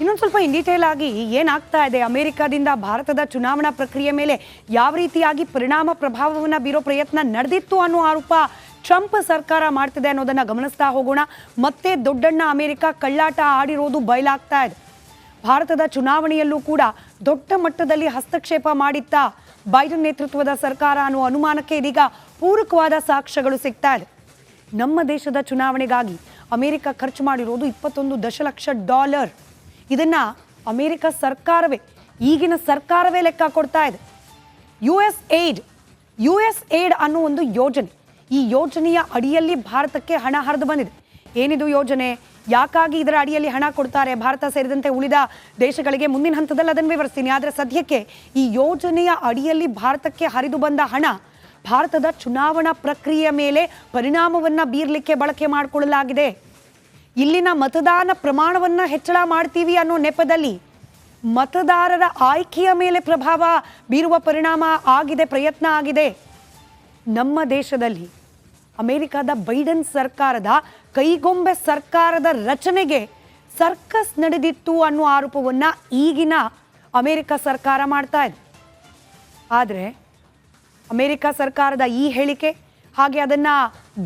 ಇನ್ನೊಂದು ಸ್ವಲ್ಪ in detail ಆಗಿ ಏನಾಗ್ತಾ ಇದೆ? ಅಮೆರಿಕದಿಂದ ಭಾರತದ ಚುನಾವಣಾ ಪ್ರಕ್ರಿಯೆ ಮೇಲೆ ಯಾವ ರೀತಿಯಾಗಿ ಪರಿಣಾಮ ಪ್ರಭಾವವನ್ನು ಬೀರೋ ಪ್ರಯತ್ನ ನಡೆದಿತ್ತು ಅನ್ನೋ ಆರೋಪ ಟ್ರಂಪ್ ಸರ್ಕಾರ ಮಾಡ್ತಿದೆ ಅನ್ನೋದನ್ನು ಗಮನಿಸ್ತಾ ಹೋಗೋಣ. ಮತ್ತೆ ದೊಡ್ಡಣ್ಣ ಅಮೆರಿಕ ಕಳ್ಳಾಟ ಆಡಿರೋದು ಬಯಲಾಗ್ತಾ ಇದೆ. ಭಾರತದ ಚುನಾವಣೆಯಲ್ಲೂ ಕೂಡ ದೊಡ್ಡ ಮಟ್ಟದಲ್ಲಿ ಹಸ್ತಕ್ಷೇಪ ಮಾಡಿತ್ತಾ ಬೈಡನ್ ನೇತೃತ್ವದ ಸರ್ಕಾರ ಅನ್ನೋ ಅನುಮಾನಕ್ಕೆ ಇದೀಗ ಪೂರಕವಾದ ಸಾಕ್ಷ್ಯಗಳು ಸಿಗ್ತಾ ಇದೆ. ನಮ್ಮ ದೇಶದ ಚುನಾವಣೆಗಾಗಿ ಅಮೆರಿಕ ಖರ್ಚು ಮಾಡಿರೋದು ಇಪ್ಪತ್ತೊಂದು ದಶಲಕ್ಷ ಡಾಲರ್. ಇದನ್ನ ಅಮೆರಿಕ ಸರ್ಕಾರವೇ, ಈಗಿನ ಸರ್ಕಾರವೇ ಲೆಕ್ಕ ಕೊಡ್ತಾ ಇದೆ. U S aid U S aid ಅನ್ನೋ ಒಂದು ಯೋಜನೆ. ಈ ಯೋಜನೆಯ ಅಡಿಯಲ್ಲಿ ಭಾರತಕ್ಕೆ ಹಣ ಹರಿದು ಬಂದಿದೆ. ಏನಿದು ಯೋಜನೆ? ಯಾಕಾಗಿ ಇದರ ಅಡಿಯಲ್ಲಿ ಹಣ ಕೊಡ್ತಾರೆ? ಭಾರತ ಸೇರಿದಂತೆ ಉಳಿದ ದೇಶಗಳಿಗೆ ಮುಂದಿನ ಹಂತದಲ್ಲಿ ಅದನ್ನು ವಿವರಿಸ್ತೀನಿ. ಆದರೆ ಸದ್ಯಕ್ಕೆ ಈ ಯೋಜನೆಯ ಅಡಿಯಲ್ಲಿ ಭಾರತಕ್ಕೆ ಹರಿದು ಬಂದ ಹಣ, ಭಾರತದ ಚುನಾವಣಾ ಪ್ರಕ್ರಿಯೆ ಮೇಲೆ ಪರಿಣಾಮವನ್ನು ಬೀರಲಿಕ್ಕೆ ಬಳಕೆ ಮಾಡಿಕೊಳ್ಳಲಾಗಿದೆ. ಇಲ್ಲಿನ ಮತದಾನ ಪ್ರಮಾಣವನ್ನು ಹೆಚ್ಚಳ ಮಾಡ್ತೀವಿ ಅನ್ನೋ ನೆಪದಲ್ಲಿ ಮತದಾರರ ಆಯ್ಕೆಯ ಮೇಲೆ ಪ್ರಭಾವ ಬೀರುವ ಪರಿಣಾಮ ಆಗಿದೆ, ಪ್ರಯತ್ನ ಆಗಿದೆ. ನಮ್ಮ ದೇಶದಲ್ಲಿ ಅಮೆರಿಕದ ಬೈಡನ್ ಸರ್ಕಾರದ ಕೈಗೊಂಬೆ ಸರ್ಕಾರದ ರಚನೆಗೆ ಸರ್ಕಸ್ ನಡೆದಿತ್ತು ಅನ್ನೋ ಆರೋಪವನ್ನು ಈಗಿನ ಅಮೆರಿಕ ಸರ್ಕಾರ ಮಾಡ್ತಾ ಇದೆ. ಆದರೆ ಅಮೆರಿಕ ಸರ್ಕಾರದ ಈ ಹೇಳಿಕೆ ಹಾಗೆ ಅದನ್ನು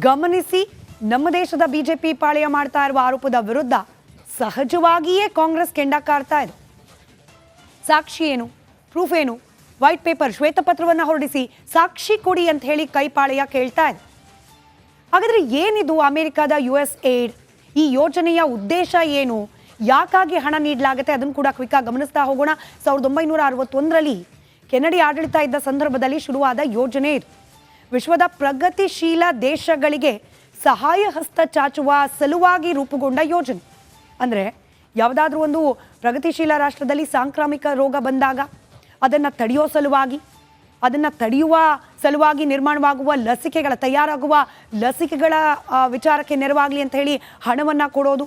ಗಮನಿಸಿ ನಮ್ಮ ದೇಶದ ಬಿಜೆಪಿ ಪಾಳೆಯ ಮಾಡ್ತಾ ಇರುವ ಆರೋಪದ ವಿರುದ್ಧ ಸಹಜವಾಗಿಯೇ ಕಾಂಗ್ರೆಸ್ ಕೆಂಡ ಕಾರ್ತಾ ಇದೆ. ಸಾಕ್ಷಿ ಏನು? ಪ್ರೂಫ್ ಏನು? ವೈಟ್ ಪೇಪರ್ ಶ್ವೇತಪತ್ರವನ್ನು ಹೊರಡಿಸಿ ಸಾಕ್ಷಿ ಕೊಡಿ ಅಂತ ಹೇಳಿ ಕೈಪಾಳೆಯ ಕೇಳ್ತಾ ಇದೆ. ಹಾಗಾದ್ರೆ ಏನಿದು ಅಮೆರಿಕದ ಯು ಎಸ್ ಏಡ್? ಈ ಯೋಜನೆಯ ಉದ್ದೇಶ ಏನು? ಯಾಕಾಗಿ ಹಣ ನೀಡಲಾಗುತ್ತೆ? ಅದನ್ನು ಕೂಡ ಕ್ವಿಕ್ಕಾಗಿ ಗಮನಿಸ್ತಾ ಹೋಗೋಣ. ಸಾವಿರದ ಒಂಬೈನೂರ ಅರವತ್ತೊಂದರಲ್ಲಿ ಕೆನಡಿ ಆಡಳಿತ ಇದ್ದ ಸಂದರ್ಭದಲ್ಲಿ ಶುರುವಾದ ಯೋಜನೆ ಇದು. ವಿಶ್ವದ ಪ್ರಗತಿಶೀಲ ದೇಶಗಳಿಗೆ ಸಹಾಯ ಹಸ್ತ ಚಾಚುವ ಸಲುವಾಗಿ ರೂಪುಗೊಂಡ ಯೋಜನೆ. ಅಂದರೆ ಯಾವುದಾದ್ರೂ ಒಂದು ಪ್ರಗತಿಶೀಲ ರಾಷ್ಟ್ರದಲ್ಲಿ ಸಾಂಕ್ರಾಮಿಕ ರೋಗ ಬಂದಾಗ ಅದನ್ನು ತಡೆಯೋ ಸಲುವಾಗಿ, ಅದನ್ನು ತಡೆಯುವ ಸಲುವಾಗಿ ನಿರ್ಮಾಣವಾಗುವ ಲಸಿಕೆಗಳ ತಯಾರಾಗುವ ಲಸಿಕೆಗಳ ವಿಚಾರಕ್ಕೆ ನೆರವಾಗಲಿ ಅಂತ ಹೇಳಿ ಹಣವನ್ನು ಕೊಡೋದು.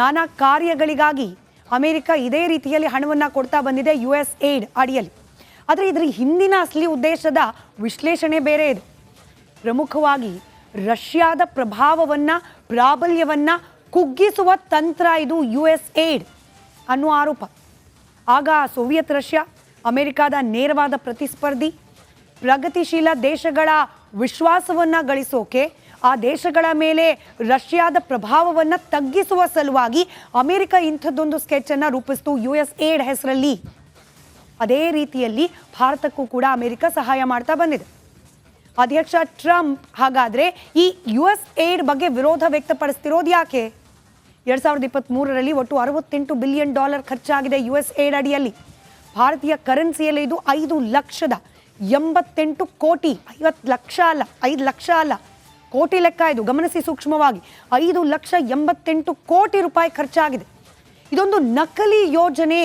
ನಾನಾ ಕಾರ್ಯಗಳಿಗಾಗಿ ಅಮೆರಿಕ ಇದೇ ರೀತಿಯಲ್ಲಿ ಹಣವನ್ನು ಕೊಡ್ತಾ ಬಂದಿದೆ ಯು ಎಸ್ ಏಡ್ ಅಡಿಯಲ್ಲಿ. ಆದರೆ ಇದರ ಹಿಂದಿನ ಅಸಲಿ ಉದ್ದೇಶದ ವಿಶ್ಲೇಷಣೆ ಬೇರೆ ಇದೆ. ಪ್ರಮುಖವಾಗಿ ರಷ್ಯಾದ ಪ್ರಭಾವವನ್ನು, ಪ್ರಾಬಲ್ಯವನ್ನು ಕುಗ್ಗಿಸುವ ತಂತ್ರ ಇದು ಯು ಎಸ್ ಏಡ್ ಅನ್ನುವ ಆರೋಪ. ಆಗ ಸೋವಿಯತ್ ರಷ್ಯಾ, ಅಮೆರಿಕಾದ ನೇರವಾದ ಪ್ರತಿಸ್ಪರ್ಧಿ, ಪ್ರಗತಿಶೀಲ ದೇಶಗಳ ವಿಶ್ವಾಸವನ್ನು ಗಳಿಸೋಕೆ, ಆ ದೇಶಗಳ ಮೇಲೆ ರಷ್ಯಾದ ಪ್ರಭಾವವನ್ನು ತಗ್ಗಿಸುವ ಸಲುವಾಗಿ ಅಮೆರಿಕ ಇಂಥದ್ದೊಂದು ಸ್ಕೆಚನ್ನು ರೂಪಿಸಿತು ಯು ಎಸ್ ಏಡ್ ಹೆಸರಲ್ಲಿ. ಅದೇ ರೀತಿಯಲ್ಲಿ ಭಾರತಕ್ಕೂ ಕೂಡ ಅಮೆರಿಕ ಸಹಾಯ ಮಾಡ್ತಾ ಬಂದಿದೆ. ಅಧ್ಯಕ್ಷ ಟ್ರಂಪ್. ಹಾಗಾದ್ರೆ ಈ ಯು ಎಸ್ ಏಡ್ ಬಗ್ಗೆ ವಿರೋಧ ವ್ಯಕ್ತಪಡಿಸ್ತಿರೋದು ಯಾಕೆ? ಎರಡ್ ಸಾವಿರದ ಇಪ್ಪತ್ತ್ ಮೂರರಲ್ಲಿ ಒಟ್ಟು ಅರವತ್ತೆಂಟು ಬಿಲಿಯನ್ ಡಾಲರ್ ಖರ್ಚಾಗಿದೆ ಯು ಎಸ್ ಏಡ್ ಅಡಿಯಲ್ಲಿ. ಭಾರತೀಯ ಕರೆನ್ಸಿಯಲ್ಲಿ ಇದು ಐದು ಲಕ್ಷದ ಎಂಬತ್ತೆಂಟು ಕೋಟಿ, ಐವತ್ತು ಲಕ್ಷ ಅಲ್ಲ, ಐದು ಲಕ್ಷ ಅಲ್ಲ. ಕೋಟಿ ಲೆಕ್ಕ ಇದು, ಗಮನಿಸಿ ಸೂಕ್ಷ್ಮವಾಗಿ. ಐದು ಲಕ್ಷ ಎಂಬತ್ತೆಂಟು ಕೋಟಿ ರೂಪಾಯಿ ಖರ್ಚಾಗಿದೆ. ಇದೊಂದು ನಕಲಿ ಯೋಜನೆ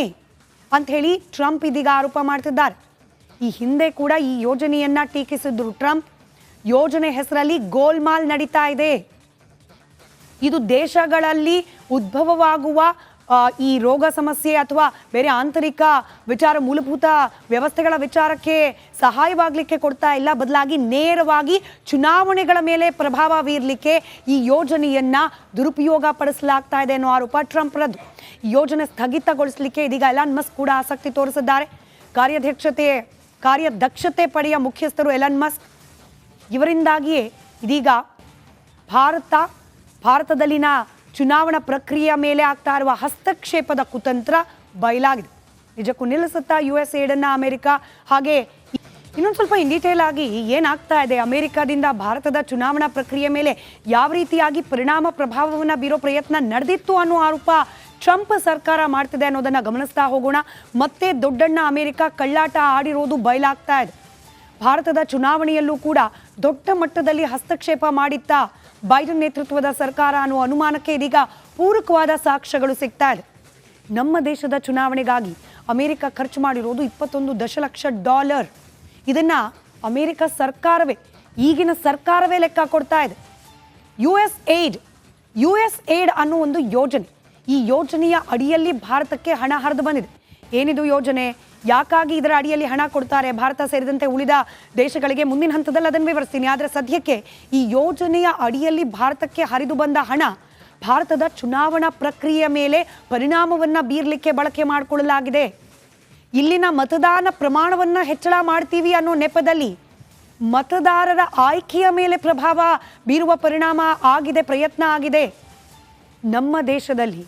ಅಂತ ಹೇಳಿ ಟ್ರಂಪ್ ಇದೀಗ ಆರೋಪ ಮಾಡ್ತಿದ್ದಾರೆ. ಈ ಹಿಂದೆ ಕೂಡ ಈ ಯೋಜನೆಯನ್ನ ಟೀಕಿಸಿದ್ರು ಟ್ರಂಪ್. ಯೋಜನೆ ಹೆಸರಲ್ಲಿ ಗೋಲ್ಮಾಲ್ ನಡೀತಾ ಇದೆ. ಇದು ದೇಶಗಳಲ್ಲಿ ಉದ್ಭವವಾಗುವ ಈ ರೋಗ ಸಮಸ್ಯೆ ಅಥವಾ ಬೇರೆ ಆಂತರಿಕ ವಿಚಾರ, ಮೂಲಭೂತ ವ್ಯವಸ್ಥೆಗಳ ವಿಚಾರಕ್ಕೆ ಸಹಾಯವಾಗಲಿಕ್ಕೆ ಕೊಡ್ತಾ ಇಲ್ಲ. ಬದಲಾಗಿ ನೇರವಾಗಿ ಚುನಾವಣೆಗಳ ಮೇಲೆ ಪ್ರಭಾವ ಬೀರಲಿಕ್ಕೆ ಈ ಯೋಜನೆಯನ್ನ ದುರುಪಯೋಗ ಪಡಿಸಲಾಗ್ತಾ ಇದೆ ಅನ್ನೋ ಆರೋಪ ಟ್ರಂಪ್ರದ್ದು ಯೋಜನೆ ಸ್ಥಗಿತಗೊಳಿಸಲಿಕ್ಕೆ ಇದೀಗ ಎಲಾನ್ ಮಸ್ಕ್ ಕೂಡ ಆಸಕ್ತಿ ತೋರಿಸಿದ್ದಾರೆ. ಕಾರ್ಯಾಧ್ಯಕ್ಷತೆ ಕಾರ್ಯದಕ್ಷತೆ ಪಡೆಯ ಮುಖ್ಯಸ್ಥರು ಎಲನ್ ಮಸ್ಕ್ ಇವರಿಂದಾಗಿಯೇ ಇದೀಗ ಭಾರತ, ಭಾರತದಲ್ಲಿನ ಚುನಾವಣಾ ಪ್ರಕ್ರಿಯೆಯ ಮೇಲೆ ಆಗ್ತಾ ಇರುವ ಹಸ್ತಕ್ಷೇಪದ ಕುತಂತ್ರ ಬಯಲಾಗಿದೆ. ನಿಜಕ್ಕೂ ನಿಲ್ಲಿಸುತ್ತಾ ಯು ಎಸ್ ಏಡನ್ನ ಅಮೆರಿಕ? ಹಾಗೆ ಇನ್ನೊಂದು ಸ್ವಲ್ಪ ಇನ್ ಡೀಟೇಲ್ ಆಗಿ ಏನಾಗ್ತಾ ಇದೆ? ಅಮೆರಿಕದಿಂದ ಭಾರತದ ಚುನಾವಣಾ ಪ್ರಕ್ರಿಯೆ ಮೇಲೆ ಯಾವ ರೀತಿಯಾಗಿ ಪರಿಣಾಮ ಪ್ರಭಾವವನ್ನು ಬೀರೋ ಪ್ರಯತ್ನ ನಡೆದಿತ್ತು ಅನ್ನೋ ಆರೋಪ ಟ್ರಂಪ್ ಸರ್ಕಾರ ಮಾಡ್ತಿದೆ ಅನ್ನೋದನ್ನ ಗಮನಿಸ್ತಾ ಹೋಗೋಣ. ಮತ್ತೆ ದೊಡ್ಡಣ್ಣ ಅಮೆರಿಕ ಕಳ್ಳಾಟ ಆಡಿರೋದು ಬಯಲಾಗ್ತಾ ಇದೆ. ಭಾರತದ ಚುನಾವಣೆಯಲ್ಲೂ ಕೂಡ ದೊಡ್ಡ ಮಟ್ಟದಲ್ಲಿ ಹಸ್ತಕ್ಷೇಪ ಮಾಡಿತ್ತಾ ಬೈಡನ್ ನೇತೃತ್ವದ ಸರ್ಕಾರ ಅನ್ನೋ ಅನುಮಾನಕ್ಕೆ ಇದೀಗ ಪೂರಕವಾದ ಸಾಕ್ಷ್ಯಗಳು ಸಿಗ್ತಾ ಇದೆ. ನಮ್ಮ ದೇಶದ ಚುನಾವಣೆಗಾಗಿ ಅಮೆರಿಕ ಖರ್ಚು ಮಾಡಿರೋದು ಇಪ್ಪತ್ತೊಂದು ದಶಲಕ್ಷ ಡಾಲರ್. ಇದನ್ನ ಅಮೆರಿಕ ಸರ್ಕಾರವೇ, ಈಗಿನ ಸರ್ಕಾರವೇ ಲೆಕ್ಕ ಕೊಡ್ತಾ ಇದೆ. U S aid, U S aid ಅನ್ನೋ ಒಂದು ಯೋಜನೆ. ಈ ಯೋಜನೆಯ ಅಡಿಯಲ್ಲಿ ಭಾರತಕ್ಕೆ ಹಣ ಹರಿದು ಬಂದಿದೆ. ಏನಿದು ಯೋಜನೆ? ಯಾಕಾಗಿ ಇದರ ಅಡಿಯಲ್ಲಿ ಹಣ ಕೊಡ್ತಾರೆ? ಭಾರತ ಸೇರಿದಂತೆ ಉಳಿದ ದೇಶಗಳಿಗೆ ಮುಂದಿನ ಹಂತದಲ್ಲಿ ಅದನ್ನು ವಿವರಿಸ್ತೀನಿ. ಆದರೆ ಸದ್ಯಕ್ಕೆ ಈ ಯೋಜನೆಯ ಅಡಿಯಲ್ಲಿ ಭಾರತಕ್ಕೆ ಹರಿದು ಬಂದ ಹಣ ಭಾರತದ ಚುನಾವಣಾ ಪ್ರಕ್ರಿಯೆಯ ಮೇಲೆ ಪರಿಣಾಮವನ್ನು ಬೀರಲಿಕ್ಕೆ ಬಳಕೆ ಮಾಡಿಕೊಳ್ಳಲಾಗಿದೆ. ಇಲ್ಲಿನ ಮತದಾನ ಪ್ರಮಾಣವನ್ನು ಹೆಚ್ಚಳ ಮಾಡ್ತೀವಿ ಅನ್ನೋ ನೆಪದಲ್ಲಿ ಮತದಾರರ ಆಯ್ಕೆಯ ಮೇಲೆ ಪ್ರಭಾವ ಬೀರುವ ಪರಿಣಾಮ ಆಗಿದೆ, ಪ್ರಯತ್ನ ಆಗಿದೆ. ನಮ್ಮ ದೇಶದಲ್ಲಿ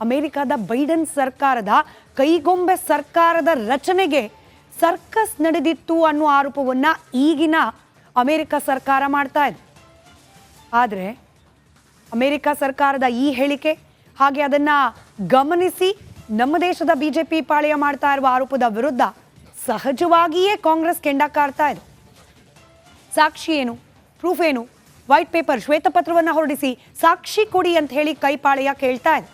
ಅಮೆರಿಕದ ಬೈಡನ್ ಸರ್ಕಾರದ ಕೈಗೊಂಬೆ ಸರ್ಕಾರದ ರಚನೆಗೆ ಸರ್ಕಸ್ ನಡೆದಿತ್ತು ಅನ್ನೋ ಆರೋಪವನ್ನು ಈಗಿನ ಅಮೆರಿಕ ಸರ್ಕಾರ ಮಾಡ್ತಾ ಇದೆ. ಆದರೆ ಅಮೆರಿಕ ಸರ್ಕಾರದ ಈ ಹೇಳಿಕೆ ಹಾಗೆ ಅದನ್ನು ಗಮನಿಸಿ ನಮ್ಮ ದೇಶದ ಬಿ ಜೆ ಪಿ ಪಾಳೆಯ ಮಾಡ್ತಾ ಇರುವ ಆರೋಪದ ವಿರುದ್ಧ ಸಹಜವಾಗಿಯೇ ಕಾಂಗ್ರೆಸ್ ಕೆಂಡ ಕಾಡ್ತಾ ಇದೆ. ಸಾಕ್ಷಿ ಏನು? ಪ್ರೂಫ್ ಏನು? ವೈಟ್ ಪೇಪರ್ ಶ್ವೇತಪತ್ರವನ್ನು ಹೊರಡಿಸಿ ಸಾಕ್ಷಿ ಕೊಡಿ ಅಂತ ಹೇಳಿ ಕೈಪಾಳೆಯ ಕೇಳ್ತಾ ಇದೆ.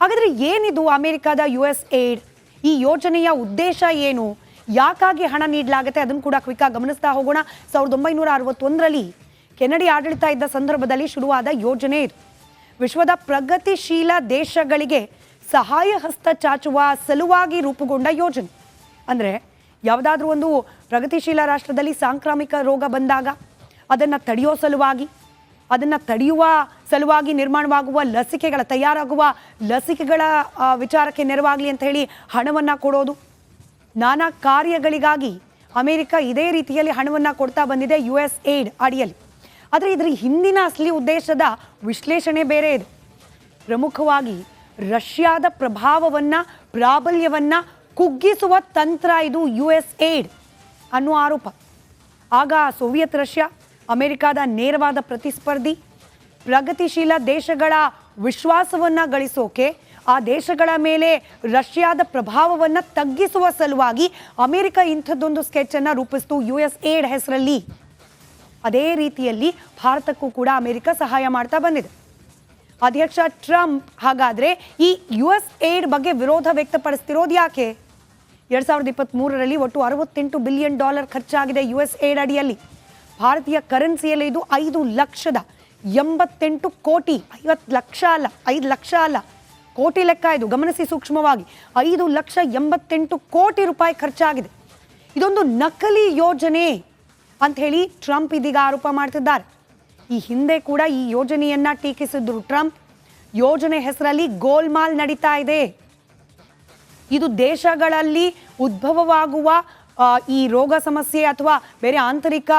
ಹಾಗಾದ್ರೆ ಏನಿದು ಅಮೆರಿಕದ ಯು ಎಸ್ ಏಡ್ ಈ ಯೋಜನೆಯ ಉದ್ದೇಶ ಏನು? ಯಾಕಾಗಿ ಹಣ ನೀಡಲಾಗುತ್ತೆ? ಅದನ್ನು ಕೂಡ ಕ್ವಿಕ್ ಗಮನಿಸ್ತಾ ಹೋಗೋಣ. ಸಾವಿರದ ಒಂಬೈನೂರ ಅರವತ್ತೊಂದರಲ್ಲಿ ಕೆನಡಿ ಆಡಳಿತ ಇದ್ದ ಸಂದರ್ಭದಲ್ಲಿ ಶುರುವಾದ ಯೋಜನೆ ಇದು. ವಿಶ್ವದ ಪ್ರಗತಿಶೀಲ ದೇಶಗಳಿಗೆ ಸಹಾಯ ಹಸ್ತ ಚಾಚುವ ಸಲುವಾಗಿ ರೂಪುಗೊಂಡ ಯೋಜನೆ. ಅಂದರೆ ಯಾವುದಾದ್ರೂ ಒಂದು ಪ್ರಗತಿಶೀಲ ರಾಷ್ಟ್ರದಲ್ಲಿ ಸಾಂಕ್ರಾಮಿಕ ರೋಗ ಬಂದಾಗ ಅದನ್ನು ತಡೆಯೋ ಸಲುವಾಗಿ, ಅದನ್ನು ತಡೆಯುವ ಸಲುವಾಗಿ ನಿರ್ಮಾಣವಾಗುವ ಲಸಿಕೆಗಳ, ತಯಾರಾಗುವ ಲಸಿಕೆಗಳ ವಿಚಾರಕ್ಕೆ ನೆರವಾಗಲಿ ಅಂತ ಹೇಳಿ ಹಣವನ್ನು ಕೊಡೋದು. ನಾನಾ ಕಾರ್ಯಗಳಿಗಾಗಿ ಅಮೆರಿಕ ಇದೇ ರೀತಿಯಲ್ಲಿ ಹಣವನ್ನು ಕೊಡ್ತಾ ಬಂದಿದೆ ಯು ಎಸ್ ಏಡ್ ಅಡಿಯಲ್ಲಿ. ಆದರೆ ಇದರ ಹಿಂದಿನ ಅಸಲಿ ಉದ್ದೇಶದ ವಿಶ್ಲೇಷಣೆ ಬೇರೆ ಇದೆ. ಪ್ರಮುಖವಾಗಿ ರಷ್ಯಾದ ಪ್ರಭಾವವನ್ನು, ಪ್ರಾಬಲ್ಯವನ್ನು ಕುಗ್ಗಿಸುವ ತಂತ್ರ ಇದು ಯು ಎಸ್ ಏಡ್ ಅನ್ನೋ ಆರೋಪ. ಆಗ ಸೋವಿಯತ್ ರಷ್ಯಾ ಅಮೆರಿಕಾದ ನೇರವಾದ ಪ್ರತಿಸ್ಪರ್ಧಿ ಪ್ರಗತಿಶೀಲ ದೇಶಗಳ ವಿಶ್ವಾಸವನ್ನು ಗಳಿಸೋಕೆ, ಆ ದೇಶಗಳ ಮೇಲೆ ರಷ್ಯಾದ ಪ್ರಭಾವವನ್ನು ತಗ್ಗಿಸುವ ಸಲುವಾಗಿ ಅಮೆರಿಕ ಇಂಥದ್ದೊಂದು ಸ್ಕೆಚನ್ನು ರೂಪಿಸಿತು ಯು ಎಸ್ ಏಡ್ ಹೆಸರಲ್ಲಿ. ಅದೇ ರೀತಿಯಲ್ಲಿ ಭಾರತಕ್ಕೂ ಕೂಡ ಅಮೆರಿಕ ಸಹಾಯ ಮಾಡ್ತಾ ಬಂದಿದೆ. ಅಧ್ಯಕ್ಷ ಟ್ರಂಪ್ ಹಾಗಾದ್ರೆ ಈ ಯು ಎಸ್ ಏಡ್ ಬಗ್ಗೆ ವಿರೋಧ ವ್ಯಕ್ತಪಡಿಸ್ತಿರೋದು ಯಾಕೆ? ಎರಡ್ ಸಾವಿರದ ಇಪ್ಪತ್ತ್ ಮೂರರಲ್ಲಿ ಒಟ್ಟು ಅರವತ್ತೆಂಟು ಬಿಲಿಯನ್ ಡಾಲರ್ ಖರ್ಚಾಗಿದೆ ಯು ಎಸ್ ಏಡ್ ಅಡಿಯಲ್ಲಿ. ಭಾರತೀಯ ಕರೆನ್ಸಿಯಲ್ಲಿ ಇದು ಐದು ಲಕ್ಷದ ಎಂಬತ್ತೆಂಟು ಕೋಟಿ, ಐವತ್ತು ಲಕ್ಷ ಅಲ್ಲ, ಐದು ಲಕ್ಷ ಅಲ್ಲ, ಕೋಟಿ ಲೆಕ್ಕ ಇದು, ಗಮನಿಸಿ ಸೂಕ್ಷ್ಮವಾಗಿ. ಐದು ಲಕ್ಷ ಎಂಬತ್ತೆಂಟು ಕೋಟಿ ರೂಪಾಯಿ ಖರ್ಚಾಗಿದೆ. ಇದೊಂದು ನಕಲಿ ಯೋಜನೆ ಅಂತ ಹೇಳಿ ಟ್ರಂಪ್ ಇದೀಗ ಆರೋಪ ಮಾಡ್ತಿದ್ದಾರೆ. ಈ ಹಿಂದೆ ಕೂಡ ಈ ಯೋಜನೆಯನ್ನ ಟೀಕಿಸಿದ್ರು ಟ್ರಂಪ್. ಯೋಜನೆ ಹೆಸರಲ್ಲಿ ಗೋಲ್ಮಾಲ್ ನಡೀತಾ ಇದೆ. ಇದು ದೇಶಗಳಲ್ಲಿ ಉದ್ಭವವಾಗುವ ಈ ರೋಗ ಸಮಸ್ಯೆ ಅಥವಾ ಬೇರೆ ಆಂತರಿಕ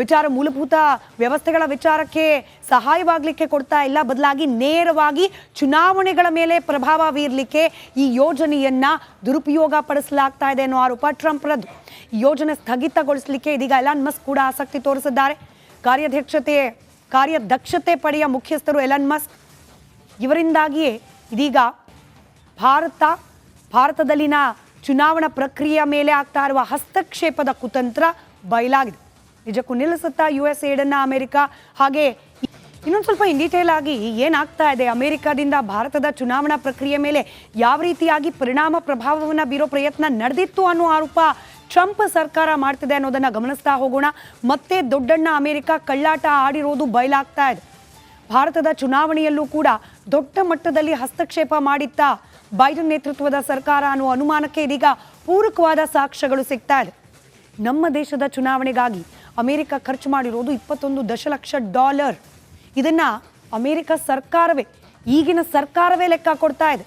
ವಿಚಾರ, ಮೂಲಭೂತ ವ್ಯವಸ್ಥೆಗಳ ವಿಚಾರಕ್ಕೆ ಸಹಾಯವಾಗಲಿಕ್ಕೆ ಕೊಡ್ತಾ ಇಲ್ಲ. ಬದಲಾಗಿ ನೇರವಾಗಿ ಚುನಾವಣೆಗಳ ಮೇಲೆ ಪ್ರಭಾವ ಬೀರಲಿಕ್ಕೆ ಈ ಯೋಜನೆಯನ್ನ ದುರುಪಯೋಗ ಪಡಿಸಲಾಗ್ತಾ ಇದೆ ಅನ್ನೋ ಆರೋಪ ಟ್ರಂಪ್ರದ್ದು. ಯೋಜನೆ ಸ್ಥಗಿತಗೊಳಿಸಲಿಕ್ಕೆ ಇದೀಗ ಎಲಾನ್ ಮಸ್ಕ್ ಕೂಡ ಆಸಕ್ತಿ ತೋರಿಸಿದ್ದಾರೆ. ಕಾರ್ಯಾಧ್ಯಕ್ಷತೆ, ಕಾರ್ಯದಕ್ಷತೆ ಪಡೆಯ ಮುಖ್ಯಸ್ಥರು ಎಲಾನ್ ಮಸ್ಕ್ ಇವರಿಂದಾಗಿಯೇ ಇದೀಗ ಭಾರತ, ಭಾರತದಲ್ಲಿನ ಚುನಾವಣಾ ಪ್ರಕ್ರಿಯೆ ಮೇಲೆ ಆಗ್ತಾ ಇರುವ ಹಸ್ತಕ್ಷೇಪದ ಕುತಂತ್ರ ಬಯಲಾಗಿದೆ. ನಿಜಕ್ಕೂ ನಿಲ್ಲಿಸುತ್ತಾ ಯು ಎಸ್ ಏಡನ್ನ ಅಮೆರಿಕ ಹಾಗೆ ಇನ್ನೊಂದು ಸ್ವಲ್ಪ ಇನ್ ಡೀಟೇಲ್ ಆಗಿ ಏನಾಗ್ತಾ ಇದೆ? ಅಮೆರಿಕದಿಂದ ಭಾರತದ ಚುನಾವಣಾ ಪ್ರಕ್ರಿಯೆ ಮೇಲೆ ಯಾವ ರೀತಿಯಾಗಿ ಪರಿಣಾಮ ಪ್ರಭಾವವನ್ನು ಬೀರೋ ಪ್ರಯತ್ನ ನಡೆದಿತ್ತು ಅನ್ನೋ ಆರೋಪ ಟ್ರಂಪ್ ಸರ್ಕಾರ ಮಾಡ್ತಿದೆ ಅನ್ನೋದನ್ನ ಗಮನಿಸ್ತಾ ಹೋಗೋಣ. ಮತ್ತೆ ದೊಡ್ಡಣ್ಣ ಅಮೆರಿಕ ಕಳ್ಳಾಟ ಆಡಿರೋದು ಬಯಲಾಗ್ತಾ ಇದೆ. ಭಾರತದ ಚುನಾವಣೆಯಲ್ಲೂ ಕೂಡ ದೊಡ್ಡ ಮಟ್ಟದಲ್ಲಿ ಹಸ್ತಕ್ಷೇಪ ಮಾಡಿತ್ತ ಬೈಡನ್ ನೇತೃತ್ವದ ಸರ್ಕಾರ ಅನ್ನುವ ಅನುಮಾನಕ್ಕೆ ಇದೀಗ ಪೂರಕವಾದ ಸಾಕ್ಷ್ಯಗಳು ಸಿಗ್ತಾ ಇದೆ. ನಮ್ಮ ದೇಶದ ಚುನಾವಣೆಗಾಗಿ ಅಮೆರಿಕ ಖರ್ಚು ಮಾಡಿರೋದು ಇಪ್ಪತ್ತೊಂದು ದಶಲಕ್ಷ ಡಾಲರ್. ಇದನ್ನ ಅಮೆರಿಕ ಸರ್ಕಾರವೇ, ಈಗಿನ ಸರ್ಕಾರವೇ ಲೆಕ್ಕ ಕೊಡ್ತಾ ಇದೆ.